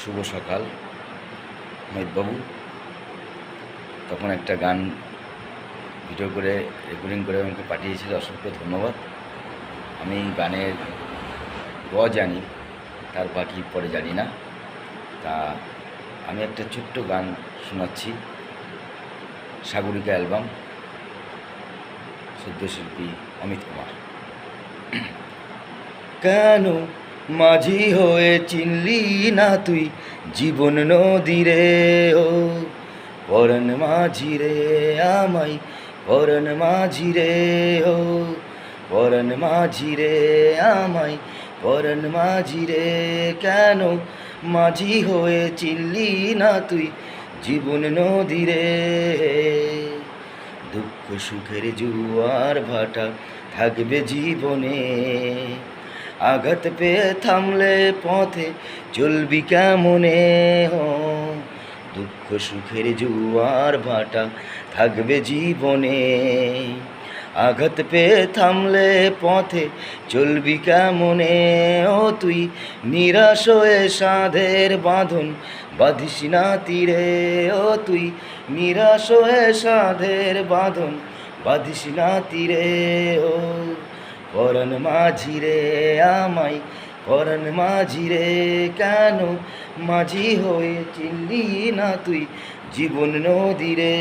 শুভ সকাল বাবু তখন একটা গান ভিডিও করে রেকর্ডিং করে আমাকে পাঠিয়েছিল, অসংখ্য ধন্যবাদ। আমি গানের গ জানি, তার বাকি পরে জানি না। তা আমি একটা ছোট্ট গান শোনাচ্ছি, সাগরিকা অ্যালবাম, সদ্যশিল্পী অমিত কুমার। কেন মাঝি হয়ে চিনলি না তুই জীবন নদীরে ও পরন মাঝি রে আমাই পরন মাঝি রে, ও পরন মাঝি রে আমাই পরন মাঝি রে, কেন মাঝি হয়ে চিনলি না তুই জীবন নদীরে দুঃখ সুখের জুয়ার ভাটা থাকবে জীবনে। আঘাত পেয়ে থামলে পথে চলবি কেমনে? হ, দুঃখ সুখের জুয়ার ভাটা থাকবে জীবনে। আঘাত পেয়ে থামলে পথে চলবি কেমনে? ও তুই নিরাশ হয়ে সাধের বাঁধন বাঁধিস না তীরে। ও তুই নিরাশ হয়ে সাধের বাঁধন বাঁধিস না তীরে। ও পরন মাঝি রে আমায় পরন মাঝি রে কেন মাঝি হয়ে চিনলি না তুই? জীবন নদী রে